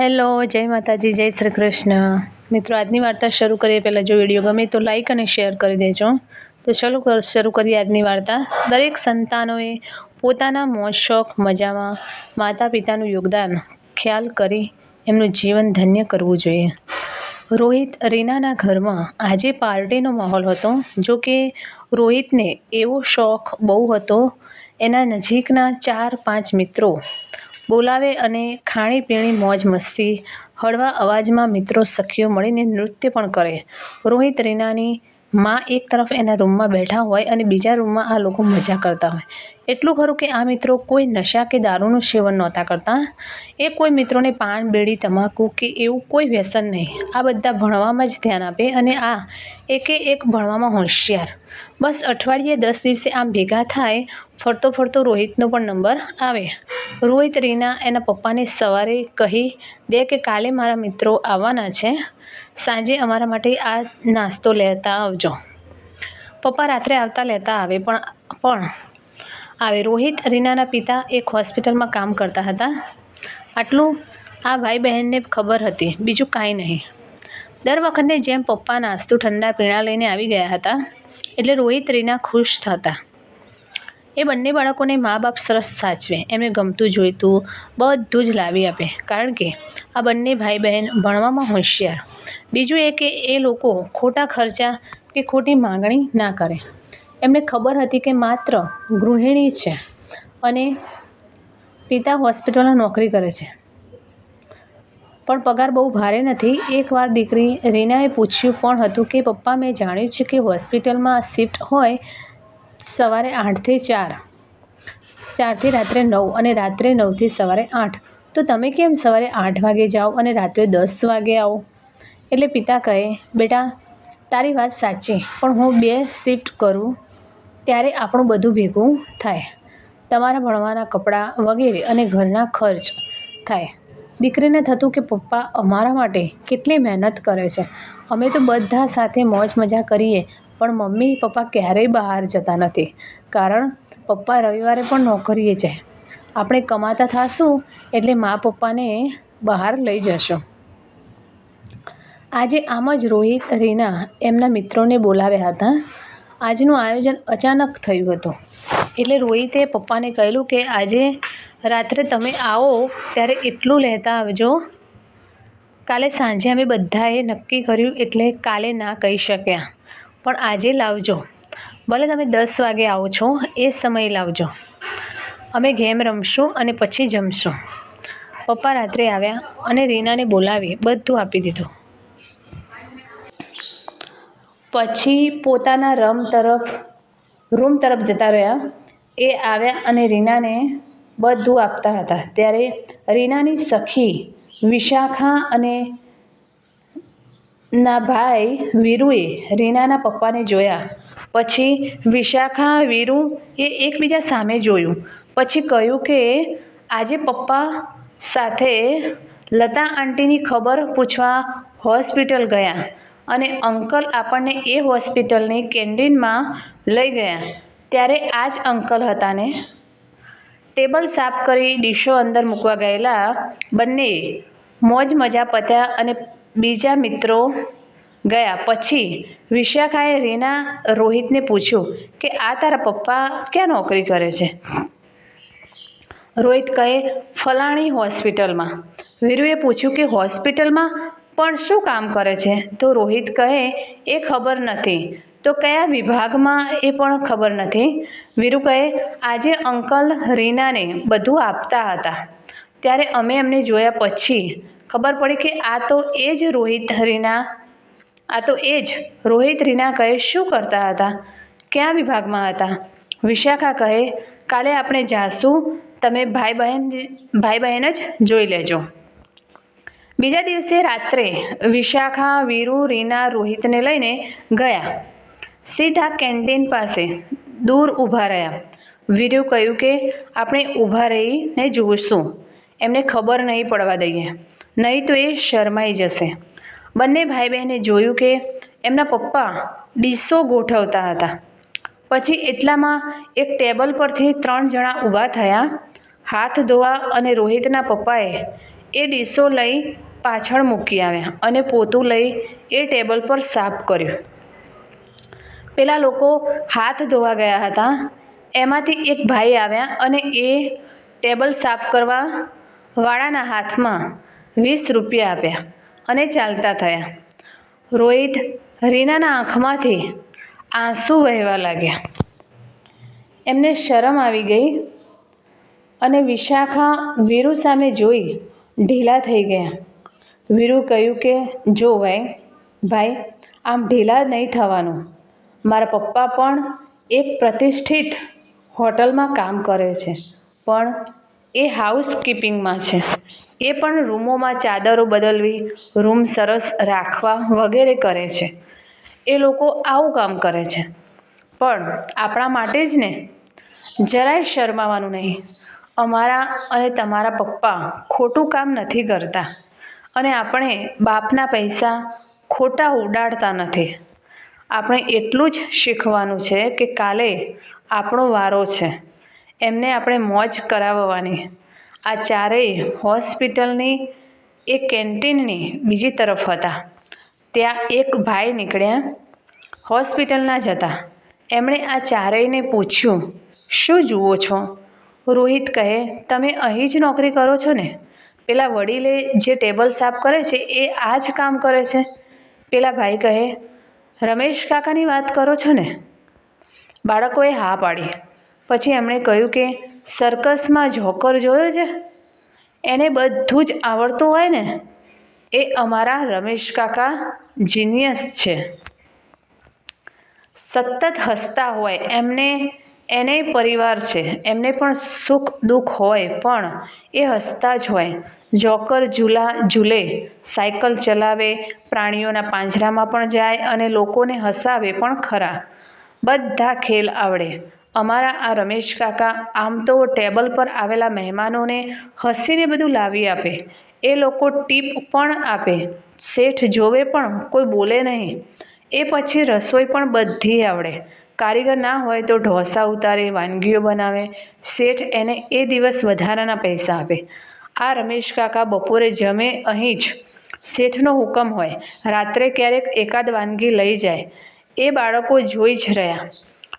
Hello જય માતાજી, જય શ્રી કૃષ્ણ. મિત્રો, આજની વાર્તા શરૂ કરીએ પહેલાં. જો વીડિયો ગમે તો લાઈક અને શેર કરી દેજો. તો ચલો શરૂ કરીએ આજની વાર્તા. દરેક સંતાનોએ પોતાના મોજ શોખ મજામાં માતા પિતાનું યોગદાન ખ્યાલ કરી એમનું જીવન ધન્ય કરવું જોઈએ. રોહિત રીનાના ઘરમાં આજે પાર્ટીનો માહોલ હતો. જો કે રોહિતને એવો શોખ બહુ હતો. એના નજીકના ચાર પાંચ મિત્રો બોલાવે અને ખાણીપીણી મોજ મસ્તી, હળવા અવાજમાં મિત્રો સખીઓ મળીને નૃત્ય પણ કરે. રોહિત રીનાની માં એક તરફ એના રૂમમાં બેઠા હોય અને બીજા રૂમમાં આ લોકો મજા કરતા હોય. એટલું ખરું કે આ મિત્રો કોઈ નશા કે દારૂનું સેવન નહોતા કરતા. એ કોઈ મિત્રોને પાન, બેડી, તમાકુ કે એવું કોઈ વ્યસન નહીં. આ બધા ભણવામાં જ ધ્યાન આપે અને આ એકે એક ભણવામાં હોશિયાર. બસ અઠવાડિયે દસ દિવસે આમ ભેગા થાય, ફરતો ફરતો રોહિતનો પણ નંબર આવે. રોહિત, રીના એના પપ્પાને સવારે કહી દે કે કાલે મારા મિત્રો આવવાના છે. સાંજે અમારા માટે આ નાસ્તો લેતા આવજો. પપ્પા રાત્રે આવતા લેતા આવે પણ પણ આવે. રોહિત, રીનાના પિતા એક હોસ્પિટલમાં કામ કરતા હતા. આટલું આ ભાઈ બહેનને ખબર હતી. બીજું કાંઈ નહીં. દર વખતે જેમ પપ્પા નાસ્તો ઠંડા પીણા લઈને આવી ગયા હતા એટલે રોહિત રીના ખુશ થતા. એ બંને બાળકોને મા બાપ સરસ સાચવે. એમને ગમતું જોઈતું, બધું જ લાવી આપે. કારણ કે આ બંને ભાઈ બહેન ભણવામાં હોશિયાર. બીજું એ કે એ લોકો ખોટા ખર્ચા કે ખોટી માંગણી ના કરે. એમને ખબર હતી કે માત્ર ગૃહિણી છે અને પિતા હોસ્પિટલમાં નોકરી કરે છે. પણ પગાર બહુ ભારે નથી. એકવાર દીકરી રીનાએ પૂછ્યું પણ હતું કે, પપ્પા, મેં જાણ્યું છે કે હોસ્પિટલમાં શિફ્ટ હોય સવારે આઠથી ચાર. ચારથી રાત્રે નવ અને રાત્રે નવથી સવારે આઠ. તો તમે કેમ સવારે આઠ વાગે જાઓ અને રાત્રે દસ વાગે આવો? એટલે પિતા કહે, બેટા, તારી વાત સાચી, પણ હું બે શિફ્ટ કરું ત્યારે આપણું બધું ભેગું થાય. તમારા ભણવાના કપડાં વગેરે અને ઘરના ખર્ચ થાય. દીકરીને થતું કે પપ્પા અમારા માટે કેટલી મહેનત કરે છે. અમે તો બધા સાથે મોજ મજા કરીએ, પણ મમ્મી, પપ્પા ક્યારેય બહાર જતા નથી. કારણ, પપ્પા રવિવારે પણ નોકરીએ જાય આપણે કમાતા થાશું, એટલે મા પપ્પાને બહાર લઈ જશો. આજે આમ જ રોહિત, રીના એમના મિત્રોને બોલાવ્યા હતા. આજનું આયોજન અચાનક થયું હતું. એટલે રોહિતે પપ્પાને કહેલું કે આજે રાત્રે તમે આવો ત્યારે એટલું લેતા આવજો. કાલે સાંજે અમે બધાએ નક્કી કર્યું એટલે કાલે ના કહી શક્યા. પણ આજે લાવજો. ભલે તમે દસ વાગે આવો છો, એ સમયે લાવજો. અમે ગેમ રમશું અને પછી જમશું. પપ્પા રાત્રે આવ્યા અને રીનાને બોલાવી બધું આપી દીધું. પછી પોતાના રમ તરફ, રૂમ તરફ જતા રહ્યા. એ આવ્યા અને રીનાને બધું આપતા હતા. ત્યારે રીનાની સખી વિશાખા અને ના ભાઈ વીરુએ રીનાના પપ્પાને જોયા. પછી વિશાખા વીરુ એ એકબીજા સામે જોયું. પછી કહ્યું કે, આજે પપ્પા સાથે લતા આંટીની ખબર પૂછવા હોસ્પિટલ ગયા અને અંકલ આપણને એ હોસ્પિટલની કેન્ટીનમાં લઈ ગયા. ત્યારે આ જ અંકલ હતા ને. ટેબલ સાફ કરી ડીશો અંદર મૂકવા ગયેલા બંને મોજ મજા પત્યા અને બીજા મિત્રો ગયા. પછી વિશાખાએ રીના રોહિતને પૂછ્યું કે, આ તારા પપ્પા ક્યાં નોકરી કરે છે? રોહિત કહે, ફલાણી હોસ્પિટલમાં. વીરુએ પૂછ્યું કે, હોસ્પિટલમાં પણ શું કામ કરે છે? તો રોહિત કહે, એ ખબર નથી. તો કયા વિભાગમાં એ પણ ખબર નથી. વીરુ કહે આજે અંકલ રીનાને બધું આપતા હતા. ત્યારે અમે એમને જોયા પછી ખબર પડી કે આ તો એ જ રોહિત રીના, આ તો એ જ રોહિત રીના કહે શું કરતા હતા? ક્યાં વિભાગમાં હતા? વિશાખા કહે, કાલે આપણે જાશું તમે ભાઈ બહેન ભાઈ બહેન જ જોઈ લેજો. બીજા દિવસે રાત્રે વિશાખા, વીરુ, રીના, રોહિતને લઈને ગયા. સીધા કેન્ટીન પાસે દૂર ઊભા રહ્યા. વીરુ કહ્યું કે, આપણે ઊભા રહીને જોઈશું એમને ખબર નહીં પડવા દઈએ. નહીં તો એ શરમાઈ જશે. બંને ભાઈ બહેને જોયું કે એમના પપ્પા ડીશો ગોઠવતા હતા. પછી એટલામાં એક ટેબલ પરથી ત્રણ જણા ઊભા થયા. હાથ ધોવા અને રોહિતના પપ્પાએ એ ડીશો લઈ પાછળ મૂકી આવ્યા અને પોતું લઈ એ ટેબલ પર સાફ કર્યું. પેલા લોકો હાથ ધોવા ગયા હતા. એમાંથી એક ભાઈ આવ્યા અને એ ટેબલ સાફ કરવા વાળાના હાથમાં વીસ રૂપિયા આપ્યા અને ચાલતા થયા. રોહિત રીનાના આંખમાંથી આંસુ વહેવા લાગ્યા. એમને શરમ આવી ગઈ અને વિશાખા વીરુ સામે જોઈ ઢીલા થઈ ગયા. વીરુ કહ્યું કે, જો ભાઈ ભાઈ, આમ ઢીલા નહીં થવાનું. મારા પપ્પા પણ એક પ્રતિષ્ઠિત હોટલમાં કામ કરે છે, પણ એ હાઉસ કીપિંગમાં છે. એ પણ રૂમોમાં ચાદરો બદલવી, રૂમ સરસ રાખવા વગેરે કરે છે. એ લોકો આવું કામ કરે છે. પણ આપણા માટે જ ને, જરાય શરમાવાનું નહીં. અમારા અને તમારા પપ્પા ખોટું કામ નથી કરતા. અને આપણે બાપના પૈસા ખોટા ઉડાડતા નથી. આપણે એટલું જ શીખવાનું છે કે કાલે આપણો વારો છે. એમને આપણે મોજ કરાવવાની. આ ચારેય હોસ્પિટલની, એ કેન્ટીનની બીજી તરફ હતા. ત્યાં એક ભાઈ નીકળ્યા. હોસ્પિટલના જ હતા. એમણે આ ચારેયને પૂછ્યું, શું જુઓ છો? રોહિત કહે, તમે અહીં જ નોકરી કરો છો ને? પેલા વડીલે જે ટેબલ સાફ કરે છે, એ આ જ કામ કરે છે. પેલા ભાઈ કહે રમેશ કાકાની વાત કરો છો ને? બાળકોએ હા પાડી. પછી એમણે કહ્યું કે, સર્કસમાં જોકર જોયો છે? એને બધું જ આવડતું હોય ને? એ અમારા રમેશ કાકા જીનિયસ છે. સતત હસતા હોય. એમને, એને પરિવાર છે. એમને પણ સુખ દુઃખ હોય, પણ એ હસતા જ હોય. જોકર ઝૂલા ઝૂલે, સાયકલ ચલાવે, પ્રાણીઓના પાંજરામાં પણ જાય અને લોકોને હસાવે પણ ખરા. બધા ખેલ આવડે. અમારા આ રમેશ કાકા આમ તો ટેબલ પર આવેલા મહેમાનોને હસીને બધું લાવી આપે. એ લોકો ટીપ પણ આપે. શેઠ જોવે પણ, કોઈ બોલે નહીં. એ પછી રસોઈ પણ બધી આવડે. કારીગર ના હોય તો ઢોસા ઉતારે, વાનગીઓ બનાવે. શેઠ એને એ દિવસ વધારાના પૈસા આપે. આ રમેશ કાકા બપોરે જમે અહીં જ. શેઠનો હુકમ હોય. રાત્રે ક્યારેક એકાદ વાનગી લઈ જાય. એ બાળકો જોઈ જ રહ્યા.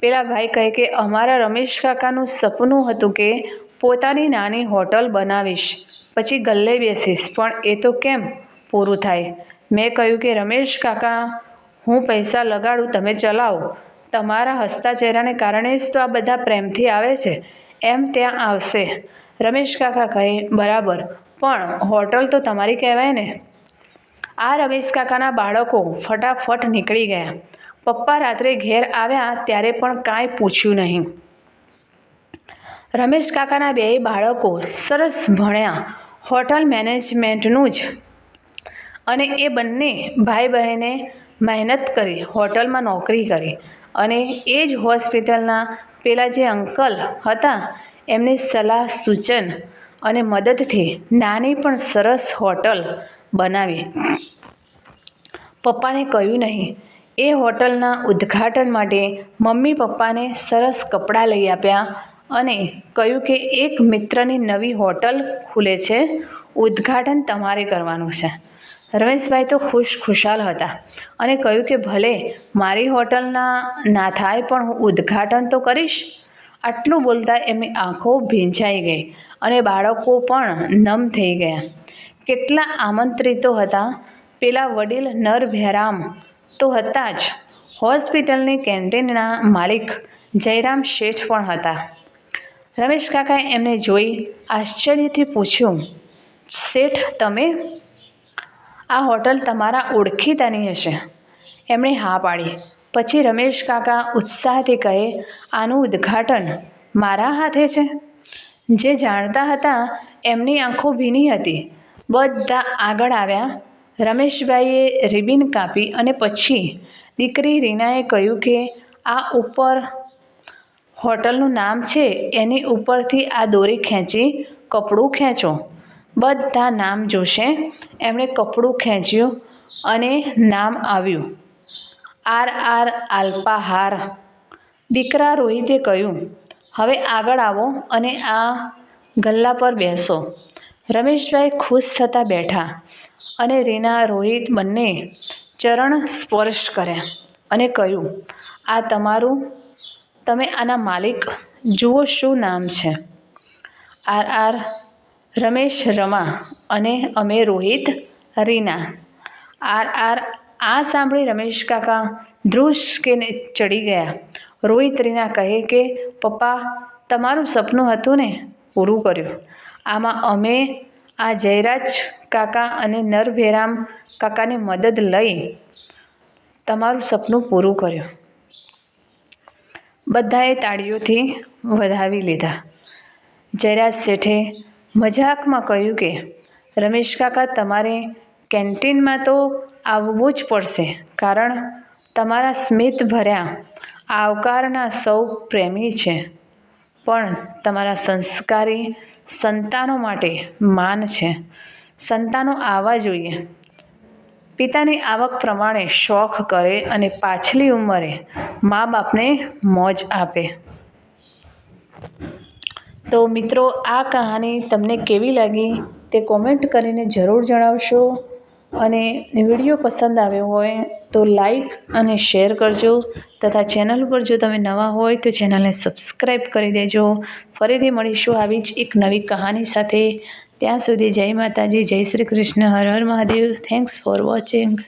પેલા ભાઈ કહે કે, અમારા રમેશ કાકાનું સપનું હતું કે પોતાની નાની હોટલ બનાવીશ. પછી ગલ્લે બેસીશ. પણ એ તો કેમ પૂરું થાય? મેં કહ્યું કે, રમેશ કાકા, હું પૈસા લગાડું, તમે ચલાવો. તમારા હસતા ચહેરાને કારણે જ તો આ બધા પ્રેમથી આવે છે. એમ ત્યાં આવશે. રમેશ કાકા કહે, બરાબર, પણ હોટલ તો તમારી કહેવાય ને. આ રમેશ કાકાના બાળકો ફટાફટ નીકળી ગયા. પપ્પા રાત્રે ઘેર આવ્યા ત્યારે પણ કાંઈ પૂછ્યું નહીં. રમેશ કાકાના બે બાળકો સરસ ભણ્યા, હોટલ મેનેજમેન્ટનું જ. અને એ બંને ભાઈ બહેને મહેનત કરી, હોટલમાં નોકરી કરી. અને એ જ હોસ્પિટલના પેલા જે અંકલ હતા એમની સલાહ સૂચન અને મદદથી નાની પણ સરસ હોટલ બનાવી. પપ્પાને કહ્યું નહીં, એ હોટલના ઉદ્ઘાટન માટે મમ્મી પપ્પાને સરસ કપડાં લઈ આપ્યા અને કહ્યું કે એક મિત્રની નવી હોટલ ખુલે છે, ઉદ્ઘાટન તમારે કરવાનું છે. રમેશભાઈ તો ખુશ ખુશાલ હતા અને કહ્યું કે ભલે મારી હોટલના ના થાય પણ હું ઉદ્ઘાટન તો કરીશ. આટલું બોલતા એમની આંખો ભીંજાઈ ગઈ અને બાળકો પણ નમ થઈ ગયા. કેટલા આમંત્રિતો હતા. પેલા વડીલ નરભેરામ તો હતા જ. હોસ્પિટલની કેન્ટીનના માલિક જયરામ શેઠ પણ હતા. રમેશ કાકાએ એમને જોઈ આશ્ચર્યથી પૂછ્યું, શેઠ, તમે? આ હોટલ તમારા ઓળખીતાની હશે. એમણે હા પાડી. પછી રમેશ કાકા ઉત્સાહથી કહે, આનું ઉદ્ઘાટન મારા હાથે છે? જે જાણતા હતા એમની આંખો ભીની હતી. બધા આગળ આવ્યા. રમેશભાઈએ રિબિન કાપી અને પછી દીકરી રીનાએ કહ્યું કે, આ ઉપર હોટલનું નામ છે, એની ઉપરથી આ દોરી ખેંચી કપડું ખેંચો. બધા નામ જોશે. એમણે કપડું ખેંચ્યું અને નામ આવ્યું. R R Alpahar. દીકરા રોહિતે કહ્યું, હવે આગળ આવો અને આ ગલ્લા પર બેસો. રમેશભાઈ ખુશ થતાં બેઠા અને રીના, રોહિત બંને ચરણ સ્પર્શ કર્યા અને કહ્યું, આ તમારું, તમે આના માલિક, જુઓ શું નામ છે. આર આર, રમેશ, રમા અને અમે રોહિત, રીના. આર આર આ સાંભળી રમેશ કાકા ધ્રુસકેને ચડી ગયા. રોહિત રીના કહે કે, પપ્પા, તમારું સપનું હતું ને? પૂરું કર્યું. આમાં અમે, આ જયરાજ કાકા અને નરભેરામ કાકાની મદદ લઈ તમારું સપનું પૂરું કર્યું. બધાએ તાળીઓથી વધાવી લીધા. જયરાજ શેઠે મજાકમાં કહ્યું કે, રમેશ કાકા, તમારે કેન્ટીનમાં તો આવવું જ પડશે. કારણ તમારા સ્મિત ભર્યા આવકારના સૌ પ્રેમી છે. પણ તમારા સંસ્કારી સંતાનો માટે માન છે. સંતાનો આવવા જોઈએ. પિતાની આવક પ્રમાણે શોખ કરે અને પાછલી ઉંમરે મા બાપને મોજ આપે. તો મિત્રો, આ કહાની તમને કેવી લાગી તે કોમેન્ટ કરીને જરૂર જણાવશો. અને વીડિયો પસંદ આવ્યો હોય તો લાઈક અને શેર કરજો. તથા ચેનલ પર જો તમે નવા હોય તો ચેનલને સબસ્ક્રાઈબ કરી દેજો. ફરીથી મળીશું આવી જ એક નવી કહાની સાથે. ત્યાં સુધી જય માતાજી, જય શ્રી કૃષ્ણ, હર હર મહાદેવ. Thanks for watching